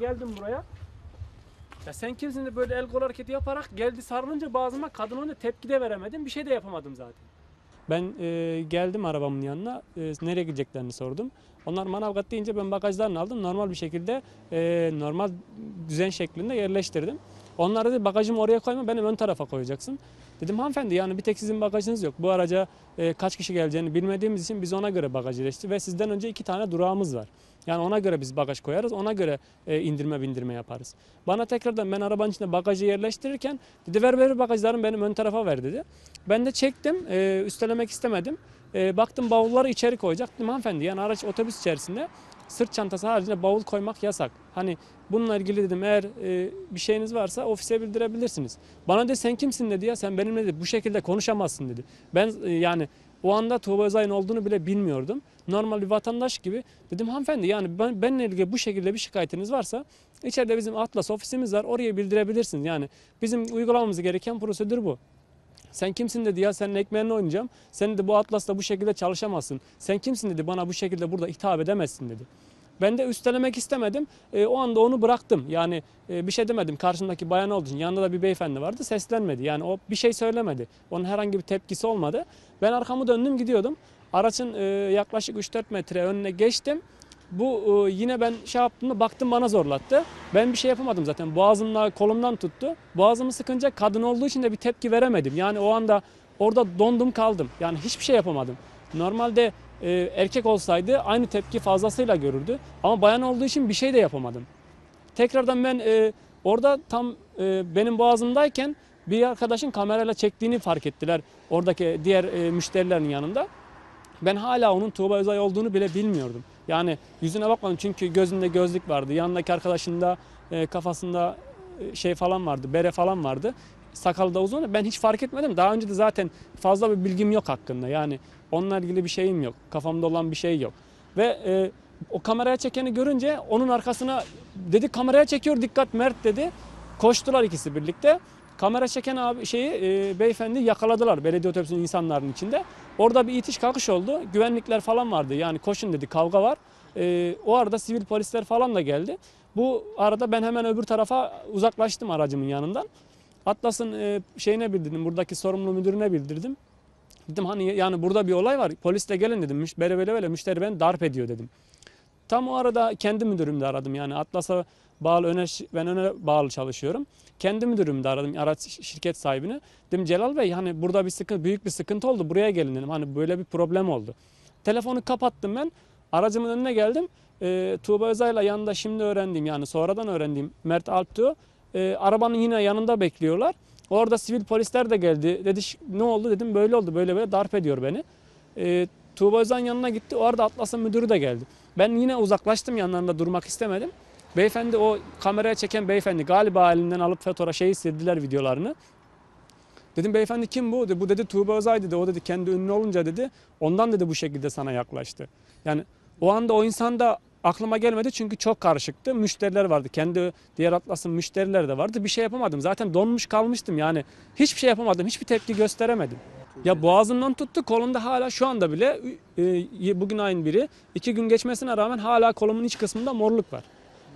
Geldim buraya. Ya sen kimsin de böyle el kol hareketi yaparak geldi sarılınca bazıma kadın olunca tepki de veremedim. Bir şey de yapamadım zaten. Ben e, geldim arabamın yanına. e, nereye gideceklerini sordum. Onlar Manavgat deyince ben bagajlarını aldım. Normal bir şekilde e, normal düzen şeklinde yerleştirdim. Onlar dedi bagajımı oraya koyma benim ön tarafa koyacaksın. Dedim hanımefendi yani bir tek sizin bagajınız yok. Bu araca e, kaç kişi geleceğini bilmediğimiz için biz ona göre bagaj yerleştirdik ve sizden önce iki tane durağımız var. Yani ona göre biz bagaj koyarız, ona göre e, indirme bindirme yaparız. Bana tekrardan ben arabanın içinde bagajı yerleştirirken dedi ver ver bagajlarımı benim ön tarafa ver dedi. Ben de çektim, e, üstelemek istemedim. E, baktım bavulları içeri koyacak. Dedim hanımefendi yani araç otobüs içerisinde sırt çantası haricinde bavul koymak yasak. Hani bununla ilgili dedim eğer e, bir şeyiniz varsa ofise bildirebilirsiniz. Bana de sen kimsin dedi ya sen benimle dedi bu şekilde konuşamazsın dedi. Ben e, yani o anda Tuğba Özay'ın olduğunu bile bilmiyordum. Normal bir vatandaş gibi. Dedim hanımefendi yani ben, benimle ilgili bu şekilde bir şikayetiniz varsa içeride bizim Atlas ofisimiz var oraya bildirebilirsiniz. Yani bizim uygulamamız gereken prosedür bu. Sen kimsin dedi ya senin ekmeğini oynayacağım. Sen de bu Atlas'ta bu şekilde çalışamazsın. Sen kimsin dedi bana bu şekilde burada hitap edemezsin dedi. Ben de üstelemek istemedim. E, o anda onu bıraktım. Yani e, bir şey demedim. Karşımdaki bayan olduğu için. Yanında da bir beyefendi vardı. Seslenmedi. Yani o bir şey söylemedi. Onun herhangi bir tepkisi olmadı. Ben arkamı döndüm gidiyordum. Aracın e, yaklaşık 3-4 metre önüne geçtim. Bu e, yine ben şey yaptığımda baktım bana zorlattı. Ben bir şey yapamadım zaten. Boğazımla kolumdan tuttu. Boğazımı sıkınca kadın olduğu için de bir tepki veremedim. Yani o anda orada dondum kaldım. Yani hiçbir şey yapamadım. Normalde e, erkek olsaydı aynı tepki fazlasıyla görürdü. Ama bayan olduğu için bir şey de yapamadım. Tekrardan ben e, orada tam e, benim boğazımdayken bir arkadaşın kamerayla çektiğini fark ettiler. Oradaki diğer e, müşterilerin yanında. Ben hala onun Tuğba Özay olduğunu bile bilmiyordum. Yani yüzüne bakmadım çünkü gözünde gözlük vardı. Yanındaki arkadaşında e, kafasında e, şey falan vardı, bere falan vardı. Sakalı da uzun. Ben hiç fark etmedim. Daha önce de zaten fazla bir bilgim yok hakkında. Yani onunla ilgili bir şeyim yok. Kafamda olan bir şey yok. Ve e, o kameraya çekeni görünce onun arkasına dedi kameraya çekiyor dikkat Mert dedi. Koştular ikisi birlikte. Kamera çeken abi şeyi e, beyefendi yakaladılar belediye otobüsünün insanların içinde. Orada bir itiş kalkış oldu. Güvenlikler falan vardı. Yani koşun dedi kavga var. E, o arada sivil polisler falan da geldi. Bu arada ben hemen öbür tarafa uzaklaştım aracımın yanından. Atlas'ın e, şeyine bildirdim. Buradaki sorumlu müdürüne bildirdim. Dedim hani yani burada bir olay var. Polis de gelin dedim. Böyle böyle böyle müşteri beni darp ediyor dedim. Tam o arada kendi müdürümü de aradım. Yani Atlas'a bağlı öne ben öne bağlı çalışıyorum. Kendi müdürümü de aradım araç şirket sahibine. Dedim Celal Bey hani burada bir sıkıntı büyük bir sıkıntı oldu. Buraya gelin dedim. Hani böyle bir problem oldu. Telefonu kapattım ben. Aracımın önüne geldim. Ee, Tuğba Özay'la yanında şimdi öğrendiğim yani sonradan öğrendiğim Mert Alptuğ e, arabanın yine yanında bekliyorlar. Orada sivil polisler de geldi. Dedi "Ş- ne oldu dedim böyle oldu böyle böyle darp ediyor beni. E, Tuğba Özay'ın yanına gitti. O arada Atlas'ın müdürü de geldi. Ben yine uzaklaştım yanlarında durmak istemedim. Beyefendi o kameraya çeken beyefendi galiba elinden alıp fotoğraf şeyi sildiler videolarını. Dedim beyefendi kim bu? Bu dedi Tuğba Özay dedi. O dedi kendi ünlü olunca dedi ondan dedi bu şekilde sana yaklaştı. Yani o anda o insan da aklıma gelmedi çünkü çok karışıktı. Müşteriler vardı. Kendi diğer Atlas'ın müşterileri de vardı. Bir şey yapamadım. Zaten donmuş kalmıştım yani. Hiçbir şey yapamadım. Hiçbir tepki gösteremedim. Ya boğazımdan tuttu kolumda hala şu anda bile e, bugün ayın biri iki gün geçmesine rağmen hala kolumun iç kısmında morluk var.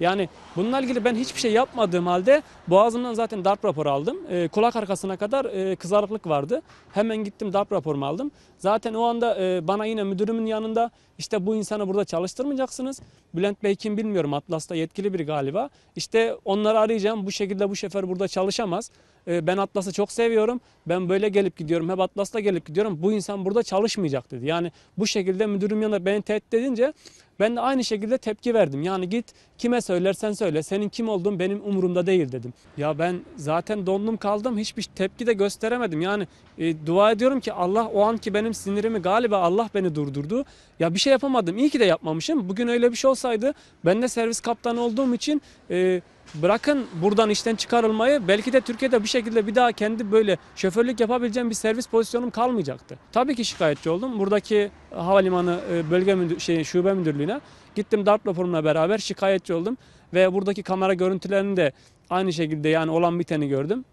Yani bununla ilgili ben hiçbir şey yapmadığım halde boğazımdan zaten darp raporu aldım. E, kulak arkasına kadar e, kızarıklık vardı. Hemen gittim darp raporumu aldım. Zaten o anda e, bana yine müdürümün yanında işte bu insanı burada çalıştırmayacaksınız. Bülent Bey kim bilmiyorum Atlas'ta yetkili biri galiba. İşte onları arayacağım bu şekilde bu şoför burada çalışamaz. E, ben Atlas'ı çok seviyorum. Ben böyle gelip gidiyorum. Hep Atlas'ta gelip gidiyorum. Bu insan burada çalışmayacak dedi. Yani bu şekilde müdürüm yanında beni tehdit edince ben de aynı şekilde tepki verdim. Yani git kime söylersen söyle. Senin kim olduğun benim umurumda değil dedim. Ya ben zaten dondum kaldım. Hiçbir tepki de gösteremedim. Yani e, dua ediyorum ki Allah o anki benim sinirimi galiba Allah beni durdurdu. Ya bir şey yapamadım. İyi ki de yapmamışım. Bugün öyle bir şey olsaydı ben de servis kaptanı olduğum için e, bırakın buradan işten çıkarılmayı belki de Türkiye'de bir şekilde bir daha kendi böyle şoförlük yapabileceğim bir servis pozisyonum kalmayacaktı. Tabii ki şikayetçi oldum. Buradaki havalimanı e, bölge müdür, şey, şube müdürlüğüne gittim darp raporumla beraber şikayetçi oldum ve buradaki kamera görüntülerini de aynı şekilde yani olan biteni gördüm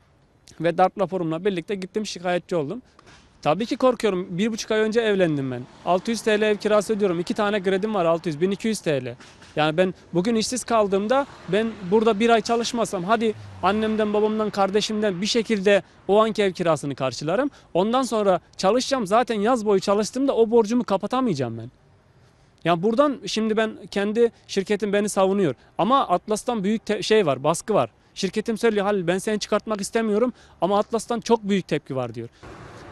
ve darp raporumla birlikte gittim şikayetçi oldum. Tabii ki korkuyorum. Bir buçuk ay önce evlendim ben. 600 TL ev kirası ödüyorum. İki tane kredim var 600, 1200 TL. Yani ben bugün işsiz kaldığımda ben burada bir ay çalışmasam hadi annemden babamdan kardeşimden bir şekilde o anki ev kirasını karşılarım. Ondan sonra çalışacağım zaten yaz boyu çalıştığımda o borcumu kapatamayacağım ben. Ya buradan şimdi ben kendi şirketim beni savunuyor. Ama Atlas'tan büyük şey var, baskı var. Şirketim söylüyor Halil ben seni çıkartmak istemiyorum ama Atlas'tan çok büyük tepki var diyor.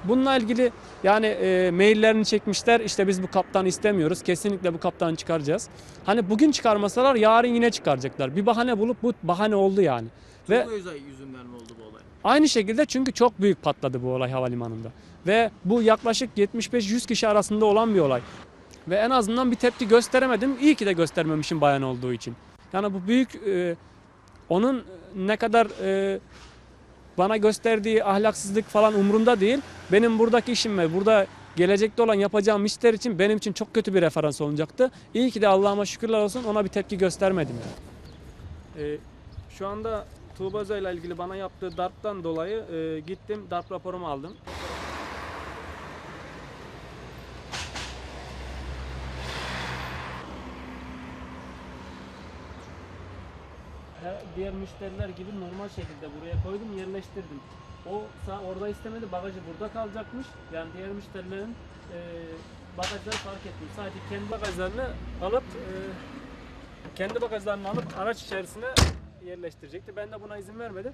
Bununla ilgili yani e, maillerini çekmişler işte biz bu kaptanı istemiyoruz kesinlikle bu kaptanı çıkaracağız. Hani bugün çıkarmasalar yarın yine çıkaracaklar. Bir bahane bulup bu bahane oldu yani. Ve Özay yüzünden mi oldu bu olay? Aynı şekilde çünkü çok büyük patladı bu olay havalimanında. Ve bu yaklaşık 75-100 kişi arasında olan bir olay. Ve en azından bir tepki gösteremedim. İyi ki de göstermemişim bayan olduğu için. Yani bu büyük e, onun ne kadar e, bana gösterdiği ahlaksızlık falan umurumda değil. Benim buradaki işim ve burada gelecekte olan yapacağım işler için benim için çok kötü bir referans olacaktı. İyi ki de Allah'ıma şükürler olsun ona bir tepki göstermedim. Yani. E, şu anda Tuğba ile ilgili bana yaptığı darptan dolayı e, gittim darp raporumu aldım. Diğer müşteriler gibi normal şekilde buraya koydum yerleştirdim. O orada istemedi bagajı burada kalacakmış. Yani diğer müşterilerin e, bagajları fark ettim. Sadece kendi bagajlarını alıp e, kendi bagajlarını alıp araç içerisine yerleştirecekti. Ben de buna izin vermedim.